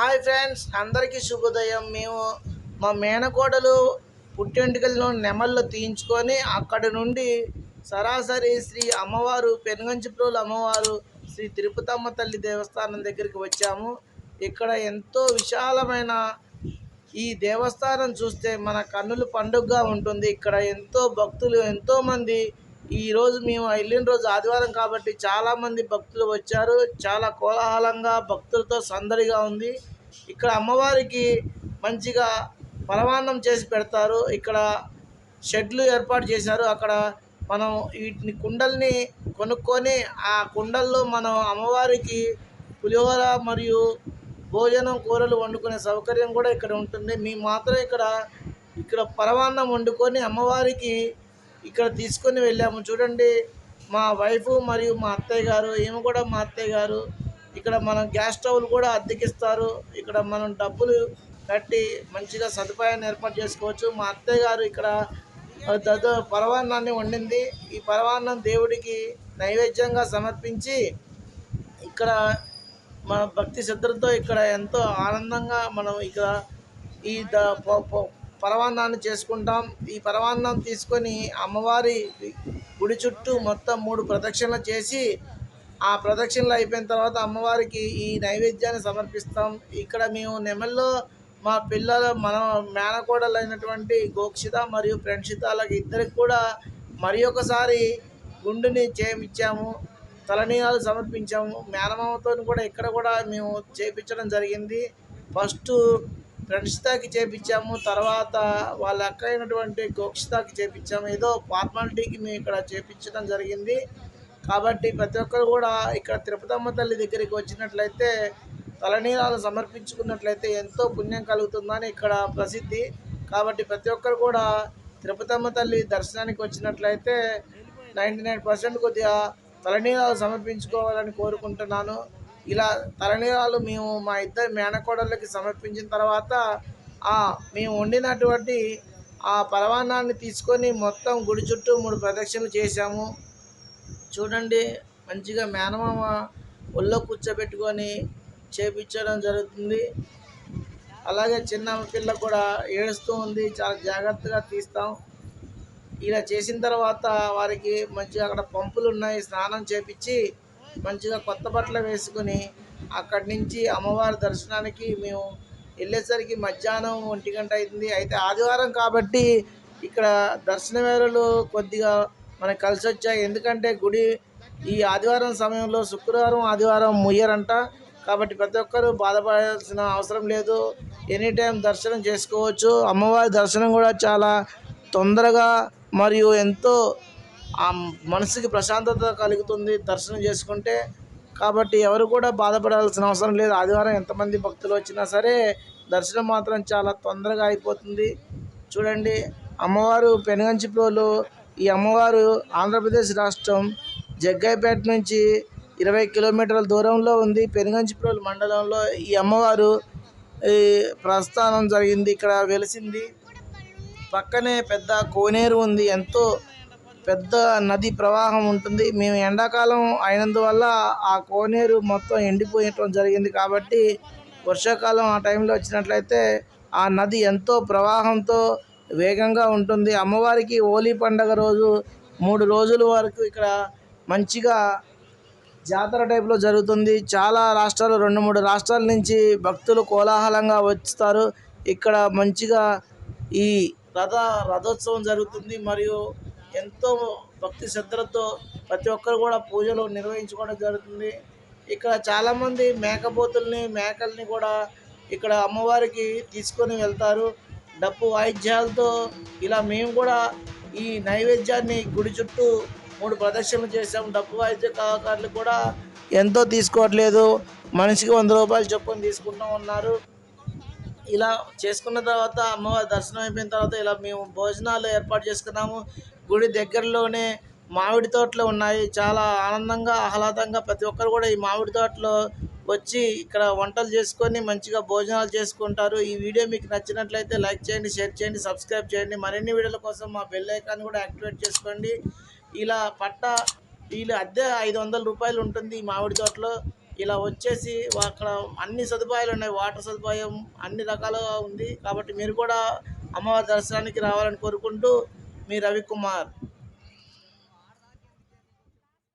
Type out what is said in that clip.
Hi friends అందరికీ శుభోదయం. మేము మా మేనకోడలు పుట్టెంటుకలను నెమళ్ళు తీయించుకొని అక్కడి నుండి సరాసరి శ్రీ అమ్మవారు పెనుగంచిప్రోలు అమ్మవారు శ్రీ తిరుపతమ్మ తల్లి దేవస్థానం దగ్గరికి వచ్చాము. ఇక్కడ ఎంతో విశాలమైన ఈ దేవస్థానం చూస్తే మన కన్నులు పండుగగా ఉంటుంది. ఇక్కడ ఎంతో భక్తులు ఎంతోమంది ఈరోజు మేము వెళ్ళిన రోజు ఆదివారం కాబట్టి చాలామంది భక్తులు వచ్చారు. చాలా కోలాహలంగా భక్తులతో సందడిగా ఉంది. ఇక్కడ అమ్మవారికి మంచిగా పరమాన్నం చేసి పెడతారు. ఇక్కడ షెడ్లు ఏర్పాటు చేశారు. అక్కడ మనం వీటిని కుండల్ని కొనుక్కొని ఆ కుండల్లో మనం అమ్మవారికి పులిహోర మరియు భోజనం కూరలు వండుకునే సౌకర్యం కూడా ఇక్కడ ఉంటుంది. మేము మాత్రం ఇక్కడ ఇక్కడ పరమాన్నం వండుకొని అమ్మవారికి ఇక్కడ తీసుకొని వెళ్ళాము. చూడండి మా వైఫ్ మరియు మా అత్తయ్య గారు ఈమె కూడా మా అత్తయ్య గారు ఇక్కడ మనం గ్యాస్ స్టవ్లు కూడా అద్దెకిస్తారు. ఇక్కడ మనం డబ్బులు కట్టి మంచిగా సదుపాయాన్ని ఏర్పాటు చేసుకోవచ్చు. మా అత్తయ్య గారు ఇక్కడ పరవాన్నాన్ని వండింది. ఈ పరవాన్నం దేవుడికి నైవేద్యంగా సమర్పించి ఇక్కడ మన భక్తి శ్రద్ధలతో ఇక్కడ ఎంతో ఆనందంగా మనం ఇక్కడ ఈ ద పరమాన్నాన్ని చేసుకుంటాం. ఈ పరమాన్నం తీసుకొని అమ్మవారి గుడి చుట్టూ మొత్తం మూడు ప్రదక్షిణలు చేసి ఆ ప్రదక్షిణలు అయిపోయిన తర్వాత అమ్మవారికి ఈ నైవేద్యాన్ని సమర్పిస్తాం. ఇక్కడ మేము నెమల్లో మా పిల్లల మన మేనకోడలైనటువంటి గోక్షిత మరియు ప్రణిషితాలకి ఇద్దరికి కూడా మరి ఒకసారి గుండుని చేయించాము. తలనీయాలు సమర్పించాము. మేనమామతో కూడా ఇక్కడ కూడా మేము చేయించడం జరిగింది. ఫస్ట్ ప్రణిషితాకి చేపించాము. తర్వాత వాళ్ళ అక్క అయినటువంటి గోక్షితాకి చేపించాము. ఏదో ఫార్మాలిటీకి మేము ఇక్కడ చేపించడం జరిగింది. కాబట్టి ప్రతి ఒక్కరు కూడా ఇక్కడ తిరుపతమ్మ తల్లి దగ్గరికి వచ్చినట్లయితే తలనీరాలు సమర్పించుకున్నట్లయితే ఎంతో పుణ్యం కలుగుతుందని ఇక్కడ ప్రసిద్ధి. కాబట్టి ప్రతి ఒక్కరు కూడా తిరుపతమ్మ తల్లి దర్శనానికి వచ్చినట్లయితే నైంటీ నైన్ పర్సెంట్ కొద్దిగా తలనీరాలు సమర్పించుకోవాలని కోరుకుంటున్నాను. ఇలా తలనీరాలు మేము మా ఇద్దరు మేనకోడళ్ళకి సమర్పించిన తర్వాత ఆ మేము వండినటువంటి ఆ పరవాన్నాన్ని తీసుకొని మొత్తం గుడి చుట్టూ మూడు ప్రదక్షిణలు చేశాము. చూడండి మంచిగా మేనమామ ఒళ్ళో కూర్చోబెట్టుకొని చేపించడం జరుగుతుంది. అలాగే చిన్న పిల్ల కూడా ఏడుస్తూ ఉంది. చాలా జాగ్రత్తగా తీస్తాం. ఇలా చేసిన తర్వాత వారికి మంచిగా అక్కడ పంపులు ఉన్నాయి. స్నానం చేపించి మంచిగా కొత్త బట్టలు వేసుకుని అక్కడి నుంచి అమ్మవారి దర్శనానికి మేము వెళ్ళేసరికి మధ్యాహ్నం ఒంటి గంట అయింది. అయితే ఆదివారం కాబట్టి ఇక్కడ దర్శన వేళలు కొద్దిగా మనకు కలిసి వచ్చాయి. ఎందుకంటే గుడి ఈ ఆదివారం సమయంలో శుక్రవారం ఆదివారం ముయ్యరంట. కాబట్టి ప్రతి ఒక్కరూ బాధపడాల్సిన అవసరం లేదు. ఎనీ టైం దర్శనం చేసుకోవచ్చు. అమ్మవారి దర్శనం కూడా చాలా తొందరగా మరియు ఎంతో ఆ మనసుకి ప్రశాంతత కలుగుతుంది దర్శనం చేసుకుంటే. కాబట్టి ఎవరు కూడా బాధపడాల్సిన అవసరం లేదు. ఆదివారం ఎంతమంది భక్తులు వచ్చినా సరే దర్శనం మాత్రం చాలా తొందరగా అయిపోతుంది. చూడండి అమ్మవారు పెనుగంచిప్రోలు ఈ అమ్మవారు ఆంధ్రప్రదేశ్ రాష్ట్రం జగ్గైపేట నుంచి ఇరవై కిలోమీటర్ల దూరంలో ఉంది. పెనుగంచిప్రోలు మండలంలో ఈ అమ్మవారు ఈ ప్రస్థానం జరిగింది. ఇక్కడ వెలిసింది. పక్కనే పెద్ద కోనేరు ఉంది. ఎంతో పెద్ద నది ప్రవాహం ఉంటుంది. మేము ఎండాకాలం అయినందువల్ల ఆ కోనేరు మొత్తం ఎండిపోయటం జరిగింది కాబట్టి వర్షాకాలం ఆ టైంలో వచ్చినట్లయితే ఆ నది ఎంతో ప్రవాహంతో వేగంగా ఉంటుంది. అమ్మవారికి హోలీ పండగ రోజు మూడు రోజుల వరకు ఇక్కడ మంచిగా జాతర టైప్లో జరుగుతుంది. చాలా రాష్ట్రాలు రెండు మూడు రాష్ట్రాల నుంచి భక్తులు కోలాహలంగా వస్తారు. ఇక్కడ మంచిగా ఈ రథ రథోత్సవం జరుగుతుంది. మరియు ఎంతో భక్తి శ్రద్ధలతో ప్రతి ఒక్కరు కూడా పూజలు నిర్వహించుకోవడం జరుగుతుంది. ఇక్కడ చాలామంది మేకపోతుల్ని మేకల్ని కూడా ఇక్కడ అమ్మవారికి తీసుకొని వెళ్తారు. డప్పు వాయిద్యాలతో ఇలా మేము కూడా ఈ నైవేద్యాన్ని గుడి చుట్టూ మూడు ప్రదర్శనలు చేసాం డప్పు వాయిద్య కళాకారులు కూడా ఎంతో తీసుకోవట్లేదు. మనిషికి వంద రూపాయలు చొప్పున తీసుకుంటూ ఉన్నారు. ఇలా చేసుకున్న తర్వాత అమ్మవారి దర్శనం అయిపోయిన తర్వాత ఇలా మేము భోజనాలు ఏర్పాటు చేసుకున్నాము. గుడి దగ్గరలోనే మామిడి తోటలు ఉన్నాయి. చాలా ఆనందంగా ఆహ్లాదంగా ప్రతి ఒక్కరు కూడా ఈ మామిడి తోటలో వచ్చి ఇక్కడ వంటలు చేసుకొని మంచిగా భోజనాలు చేసుకుంటారు. ఈ వీడియో మీకు నచ్చినట్లయితే లైక్ చేయండి షేర్ చేయండి సబ్స్క్రైబ్ చేయండి. మరిన్ని వీడియోల కోసం మా బెల్ ఐకాన్ కూడా యాక్టివేట్ చేసుకోండి. ఇలా పట్ట వీళ్ళు అద్దె ఐదు వందల రూపాయలు ఉంటుంది ఈ మామిడి తోటలో. ఇలా వచ్చేసి అక్కడ అన్ని సదుపాయాలు ఉన్నాయి. వాటర్ సదుపాయం అన్ని రకాలుగా ఉంది. కాబట్టి మీరు కూడా అమ్మవారి దర్శనానికి రావాలని కోరుకుంటూ మీ రవికుమార్